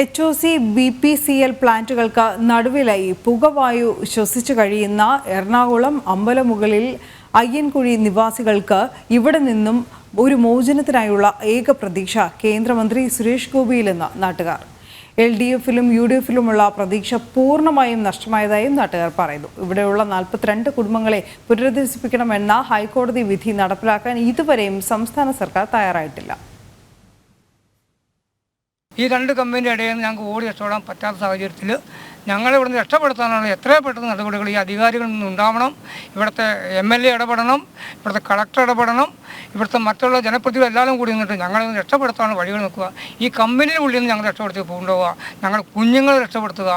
H O C B P C L പ്ലാന്റുകൾക്ക് നടുവിലായി പുകവായു ശ്വസിച്ചു കഴിയുന്ന എറണാകുളം അമ്പലമുകളിൽ അയ്യൻകുഴി നിവാസികൾക്ക് ഇവിടെ നിന്നും ഒരു മോചനത്തിനായുള്ള ഏക പ്രതീക്ഷ കേന്ദ്രമന്ത്രി സുരേഷ് ഗോപിയിലെന്ന് നാട്ടുകാർ. എൽ ഡി എഫിലും യു ഡി എഫിലുമുള്ള പ്രതീക്ഷ പൂർണമായും നഷ്ടമായതായും നാട്ടുകാർ പറയുന്നു. ഇവിടെയുള്ള നാൽപ്പത്തിരണ്ട് കുടുംബങ്ങളെ പുനരധിവസിപ്പിക്കണമെന്ന ഹൈക്കോടതി വിധി നടപ്പിലാക്കാൻ ഇതുവരെയും സംസ്ഥാന സർക്കാർ തയ്യാറായിട്ടില്ല. ഈ രണ്ട് കമ്പനിയുടെ ഇടയിൽ നിന്ന് ഞങ്ങൾക്ക് ഓടി രക്ഷപ്പെടാൻ പറ്റാത്ത സാഹചര്യത്തിൽ ഞങ്ങളെ ഇവിടുന്ന് രക്ഷപ്പെടുത്താനുള്ള എത്രയും പെട്ടെന്ന് നടപടികൾ ഈ അധികാരികളിൽ നിന്ന് ഉണ്ടാവണം. ഇവിടുത്തെ എം എൽ എ ഇടപെടണം ഇവിടുത്തെ കളക്ടർ ഇടപെടണം ഇവിടുത്തെ മറ്റുള്ള ജനപ്രതിനിധികൾ എല്ലാവരും കൂടി നിന്നിട്ട് ഞങ്ങളെ രക്ഷപ്പെടുത്താനുള്ള വഴികൾ നോക്കുക. ഈ കമ്പനിയുടെ ഉള്ളിൽ നിന്ന് ഞങ്ങൾ രക്ഷപ്പെടുത്തി കൊണ്ടുപോവുക. ഞങ്ങൾ കുഞ്ഞുങ്ങളെ രക്ഷപ്പെടുത്തുക.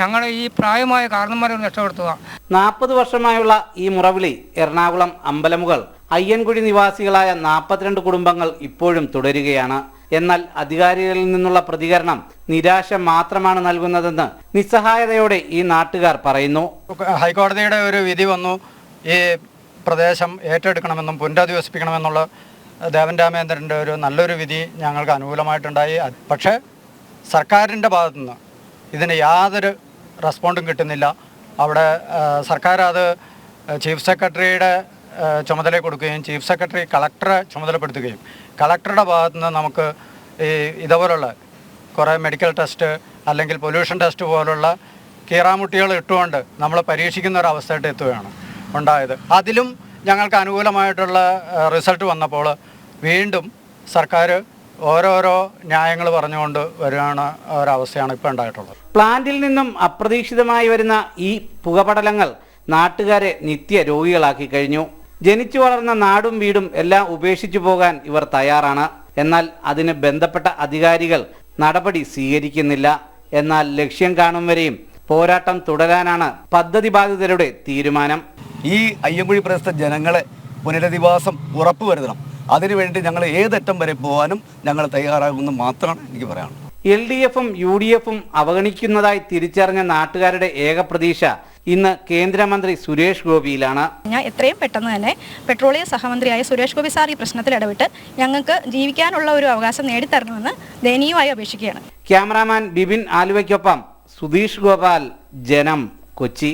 ഞങ്ങളെ ഈ പ്രായമായ കാരണന്മാരെ രക്ഷപ്പെടുത്തുക. നാൽപ്പത് വർഷമായുള്ള ഈ മുറവിളി എറണാകുളം അമ്പലമുകൾ അയ്യൻകുഴി നിവാസികളായ നാൽപ്പത്തിരണ്ട് കുടുംബങ്ങൾ ഇപ്പോഴും തുടരുകയാണ്. എന്നാൽ അധികാരികളിൽ നിന്നുള്ള പ്രതികരണം നിരാശ മാത്രമാണ് നൽകുന്നതെന്ന് നിസ്സഹായതയോടെ ഈ നാട്ടുകാർ പറയുന്നു. ഹൈക്കോടതിയുടെ ഒരു വിധി വന്നു. ഈ പ്രദേശം ഏറ്റെടുക്കണമെന്നും പുനരധിവസിപ്പിക്കണമെന്നുള്ള ദേവൻ രാമേന്ദ്രന്റെ ഒരു നല്ലൊരു വിധി ഞങ്ങൾക്ക് അനുകൂലമായിട്ടുണ്ടായി. പക്ഷേ സർക്കാരിന്റെ ഭാഗത്തുനിന്ന് ഇതിന് യാതൊരു റെസ്പോണ്ടും കിട്ടുന്നില്ല. അവിടെ സർക്കാർ അത് ചീഫ് സെക്രട്ടറിയുടെ ചുമതല കൊടുക്കുകയും ചീഫ് സെക്രട്ടറി കളക്ടറെ ചുമതലപ്പെടുത്തുകയും. കളക്ടറുടെ ഭാഗത്തു നിന്ന് നമുക്ക് ഈ ഇതുപോലുള്ള കുറേ മെഡിക്കൽ ടെസ്റ്റ് അല്ലെങ്കിൽ പൊല്യൂഷൻ ടെസ്റ്റ് പോലുള്ള കീറാമുട്ടികൾ ഇട്ടുകൊണ്ട് നമ്മൾ പരീക്ഷിക്കുന്ന ഒരു അവസ്ഥയായിട്ട് എത്തുകയാണ് ഉണ്ടായത്. അതിലും ഞങ്ങൾക്ക് അനുകൂലമായിട്ടുള്ള റിസൾട്ട് വന്നപ്പോൾ വീണ്ടും സർക്കാർ ഓരോരോ ന്യായങ്ങൾ പറഞ്ഞുകൊണ്ട് വരികയാണ് ഒരവസ്ഥയാണ് ഇപ്പോൾ ഉണ്ടായിട്ടുള്ളത്. പ്ലാന്റിൽ നിന്നും അപ്രതീക്ഷിതമായി വരുന്ന ഈ പുകപടലങ്ങൾ നാട്ടുകാരെ നിത്യ രോഗികളാക്കി കഴിഞ്ഞു. ജനിച്ചു വളർന്ന നാടും വീടും എല്ലാം ഉപേക്ഷിച്ചു പോകാൻ ഇവർ തയ്യാറാണ്. എന്നാൽ അതിന് ബന്ധപ്പെട്ട അധികാരികൾ നടപടി സ്വീകരിക്കുന്നില്ല. എന്നാൽ ലക്ഷ്യം കാണും വരെയും പോരാട്ടം തുടരാനാണ് പദ്ധതി ബാധിതരുടെ തീരുമാനം. ഈ അയ്യങ്കുഴി പ്രദേശത്തെ ജനങ്ങളെ പുനരധിവാസം ഉറപ്പുവരുത്തണം അതിനുവേണ്ടി ഞങ്ങൾ ഏതറ്റം വരെ പോകാനും ഞങ്ങൾ തയ്യാറാകുമെന്ന് മാത്രമാണ് എനിക്ക് പറയാനുള്ളത്. എൽ ഡി എഫും യു ഡി എഫും അവഗണിക്കുന്നതായി തിരിച്ചറിഞ്ഞ നാട്ടുകാരുടെ ഏക പ്രതീക്ഷ ഇന്ന് കേന്ദ്രമന്ത്രി സുരേഷ് ഗോപിയിലാണ്. ഞാൻ എത്രയും പെട്ടെന്ന് തന്നെ പെട്രോളിയം സഹമന്ത്രിയായ സുരേഷ് ഗോപി സാർ ഈ പ്രശ്നത്തിൽ ഇടപെട്ട് ഞങ്ങൾക്ക് ജീവിക്കാനുള്ള ഒരു അവകാശം നേടിത്തരണമെന്ന് ദയനീയമായി അപേക്ഷിക്കുകയാണ്. ക്യാമറാമാൻ ബിപിൻ ആലുവയ്ക്കൊപ്പം സുധീഷ് ഗോപാൽ ജനം കൊച്ചി.